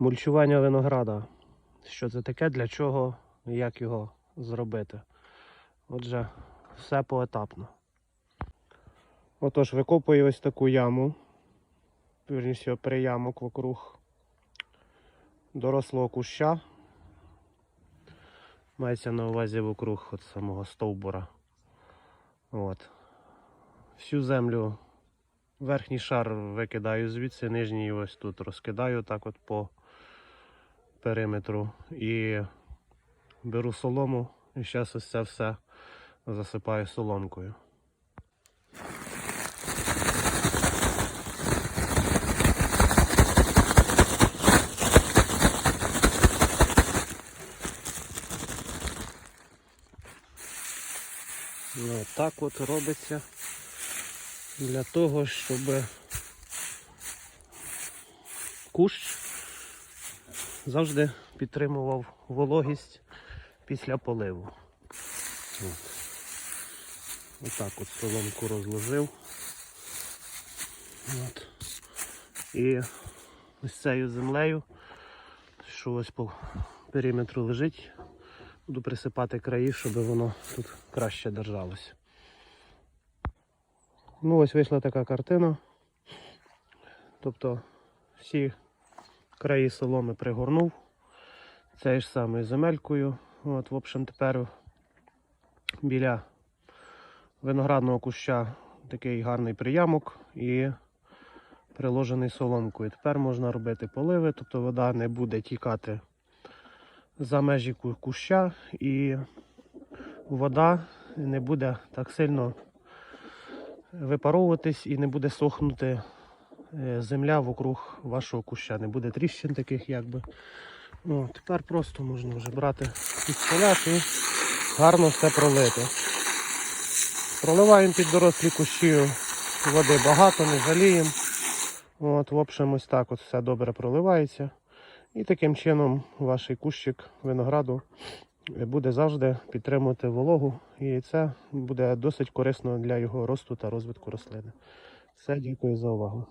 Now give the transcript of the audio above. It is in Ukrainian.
Мульчування винограда. Що це таке, для чого і як його зробити. Отже, все поетапно. Отож, викопую ось таку яму. Вірніше, приямок вокруг дорослого куща. Мається на увазі вокруг от самого стовбура. От. Всю землю, верхній шар викидаю звідси, нижній ось тут розкидаю так от по периметру. І беру солому і зараз ось це все засипаю соломкою. Ну, так от робиться для того, щоб кущ завжди підтримував вологість після поливу. От. Отак от соломку розложив. От. І ось цією землею, що ось по периметру лежить, буду присипати краї, щоб воно тут краще держалося. Ну ось вийшла така картина. Тобто всі краї соломи пригорнув. Цією ж самою земелькою. От, в общем, тепер біля виноградного куща такий гарний приямок і приложений соломкою. Тепер можна робити поливи, тобто вода не буде тікати за межі куща і вода не буде так сильно випаровуватись і не буде сохнути земля вокруг вашого куща. Не буде тріщин таких якби. Ну, тепер просто можна вже брати пістолет і гарно все пролити. Проливаємо під дорослі кущі води багато, не жаліємо. От, в общем, ось так от все добре проливається. І таким чином ваш кущик винограду буде завжди підтримувати вологу. І це буде досить корисно для його росту та розвитку рослини. Все, дякую за увагу.